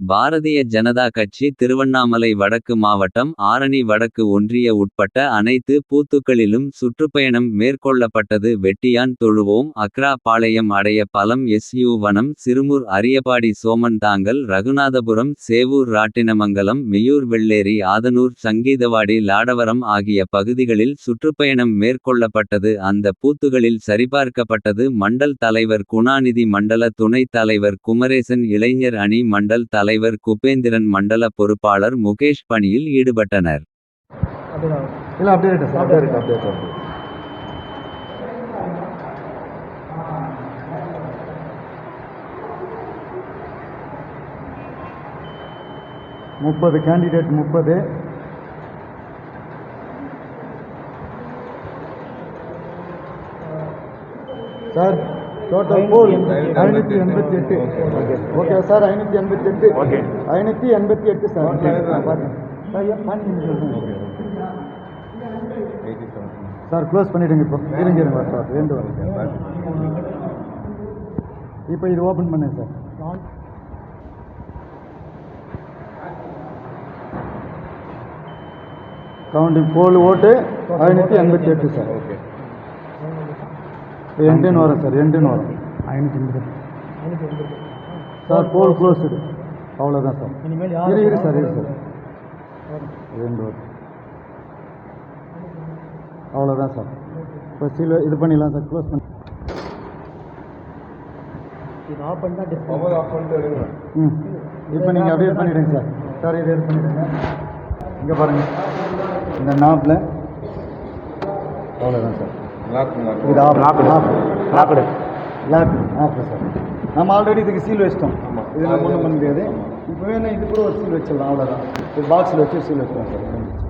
பாரதிய ஜனதா கட்சி திருவண்ணாமலை வடக்கு மாவட்டம் ஆரணி வடக்கு ஒன்றிய உட்பட்ட அனைத்து பூத்துக்களிலும் சுற்றுப்பயணம் மேற்கொள்ளப்பட்டது. வெட்டியான் தொழுவோம் அக்ரா பாளையம் அடைய பலம் எஸ்யூ வனம் சிறுமூர் அரியபாடி சோமன் தாங்கல் ரகுநாதபுரம் சேவூர் ராட்டினமங்கலம் மெயூர் வெள்ளேரி ஆதனூர் சங்கீதவாடி லாடவரம் ஆகிய பகுதிகளில் சுற்றுப்பயணம் மேற்கொள்ளப்பட்டது. அந்த பூத்துகளில் சரிபார்க்கப்பட்டது மண்டல் தலைவர் குணாநிதி மண்டல துணைத் தலைவர் குமரேசன் இளைஞர் அணி மண்டல் தலைவர் குபேந்திரன் மண்டல பொறுப்பாளர் முகேஷ் பணியில் ஈடுபட்டனர். முப்பது கேண்டிடேட் முப்பது. சார் டோட்டல் போல் ஐநூற்றி எண்பத்தி எட்டு ஓகே சார் ஐநூற்றி எண்பத்தி எட்டு ஓகே. ஐநூற்றி எண்பத்தி எட்டு சார் சார் க்ளோஸ் பண்ணிடுங்க இப்போ இருங்க இருங்க சார் ரெண்டு வரும் இப்போ இது ஓப்பன் பண்ணுங்க சார் கவுண்டிங் போல் ஓட்டு ஐநூற்றி எண்பத்தி எட்டு சார் ஓகே எண்டுன்னு வரும் சார் எண்டுன்னு வரும். ஐநூற்றி எண்பத்தி சார் போல் க்ளோஸ்டு அவ்வளோதான் சார். இரு இரு சார் இரு சார். ரெண்டு வரும். அவ்வளோதான் சார். இப்போ சீல் இது பண்ணிடலாம் சார் க்ளோஸ் பண்ணி. மொபைல் ஆஃப் பண்ணிட்டு எடுங்க. ம். இப்போ நீங்கள் அப்படியே பண்ணிவிடுங்க சார். சார் இது இது பண்ணிவிடுங்க இங்கே பாருங்கள் இந்த நாப்பில் அவ்வளோதான் சார். இது off lock lock off sir. நம்ம ஆல்ரெடி இதுக்கு சீல் வச்சிட்டோம். ஆமாம். இதில் ஒன்றும் பண்ண முடியாது. இப்போ வேணா இது கூட ஒரு சீல் வச்சிடலாம். அவ்வளோதான் இது பாக்ஸில் வச்சு சீல் வச்சிடலாம் சார்.